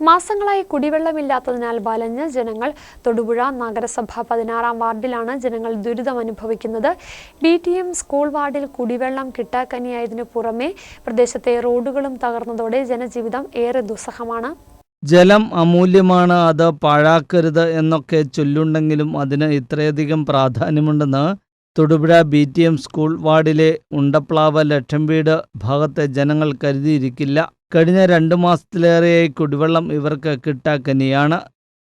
മാസങ്ങളായി കുടിവെള്ളമില്ലാത്തതിനാൽ വലഞ്ഞ് ജനങ്ങൾ തൊടുപുഴ നഗരസഭ പതിനാറാം വാർഡിലാണ് ജനങ്ങൾ ദുരിതം അനുഭവിക്കുന്നത്. ബി ടി എം സ്കൂൾ വാർഡിൽ കുടിവെള്ളം കിട്ടാക്കനിയായതിനു പുറമെ പ്രദേശത്തെ റോഡുകളും തകർന്നതോടെ ജനജീവിതം ഏറെ ദുസ്സഹമാണ്. ജലം അമൂല്യമാണ് അത് പാഴാക്കരുത് എന്നൊക്കെ ചൊല്ലുണ്ടെങ്കിലും അതിന് ഇത്രയധികം പ്രാധാന്യമുണ്ടെന്ന് Thodupuzha B T M school വാർഡിലെ ഉണ്ടപ്ലാവ് ലക്ഷംവീട് ഭാഗത്തെ ജനങ്ങൾ കരുതിയിരിക്കില്ല. കഴിഞ്ഞ രണ്ട് മാസത്തിലേറെയായി കുടിവെള്ളം ഇവർക്ക് കിട്ടാക്കനിയാണ്.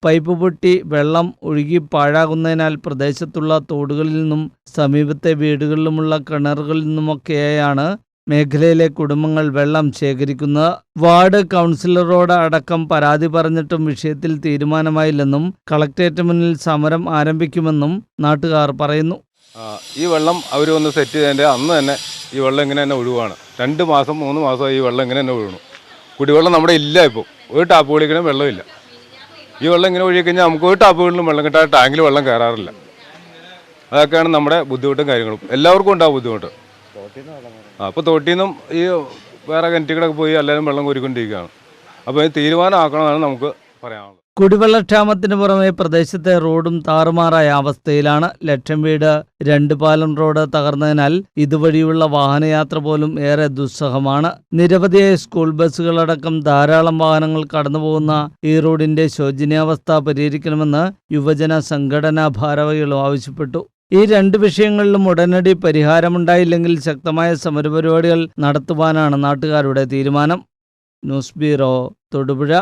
പൈപ്പ് പൊട്ടി വെള്ളം ഒഴുകി പാഴാകുന്നതിനാൽ പ്രദേശത്തുള്ള തോടുകളിൽ നിന്നും സമീപത്തെ വീടുകളിലുമുള്ള കിണറുകളിൽ നിന്നുമൊക്കെയാണ് മേഖലയിലെ കുടുംബങ്ങൾ വെള്ളം ശേഖരിക്കുന്നത്. വാർഡ് കൗൺസിലറോട് അടക്കം പരാതി പറഞ്ഞിട്ടും വിഷയത്തിൽ തീരുമാനമായില്ലെന്നും കളക്ടറേറ്റ് മുന്നിൽ സമരം ആരംഭിക്കുമെന്നും നാട്ടുകാർ പറയുന്നു. ഈ വെള്ളം അവർ ഒന്ന് സെറ്റ് ചെയ്തതിന്റെ അന്ന് തന്നെ ഈ വെള്ളം ഇങ്ങനെ തന്നെ ഒഴുകുകയാണ് രണ്ട് മാസം മൂന്ന് മാസം ഈ വെള്ളം ഇങ്ങനെ തന്നെ ഒഴുകണം കുടിവെള്ളം നമ്മുടെ ഇല്ല ഇപ്പോൾ ഒരു ടാപ്പ് കുളിക്കണം വെള്ളമില്ല. ഈ വെള്ളം ഇങ്ങനെ ഒഴുകി കഴിഞ്ഞാൽ നമുക്ക് ഒരു ടാപ്പ് വീട്ടിലും വെള്ളം കിട്ടാതെ ടാങ്കിൽ വെള്ളം കയറാറില്ല. അതൊക്കെയാണ് നമ്മുടെ ബുദ്ധിമുട്ടും കാര്യങ്ങളും. എല്ലാവർക്കും ഉണ്ടാവും ബുദ്ധിമുട്ട്. അപ്പോൾ തോട്ടിൽ നിന്നും ഈ വേറെ കിണറ്റികളൊക്കെ പോയി എല്ലാവരും വെള്ളം കോരിക്കൊണ്ടിരിക്കുകയാണ്. അപ്പോൾ ഇത് തീരുമാനമാക്കണമെന്നാണ് നമുക്ക് പറയാനുള്ളത്. കുടിവെള്ളക്ഷാമത്തിന് പുറമെ പ്രദേശത്തെ റോഡും താറുമാറായ അവസ്ഥയിലാണ്. ലക്ഷം വീട് രണ്ട് പാലം റോഡ് തകർന്നതിനാൽ ഇതുവഴിയുള്ള വാഹനയാത്ര പോലും ഏറെ ദുസ്സഹമാണ്. നിരവധിയായ സ്കൂൾ ബസ്സുകളടക്കം ധാരാളം വാഹനങ്ങൾ കടന്നുപോകുന്ന ഈ റോഡിന്റെ ശോചനീയാവസ്ഥ പരിഹരിക്കണമെന്ന് യുവജന സംഘടനാ ഭാരവകളും ആവശ്യപ്പെട്ടു. ഈ രണ്ട് വിഷയങ്ങളിലും ഉടനടി പരിഹാരമുണ്ടായില്ലെങ്കിൽ ശക്തമായ സമരപരിപാടികൾ നടത്തുവാനാണ് നാട്ടുകാരുടെ തീരുമാനം. News bureau Thodupuzha.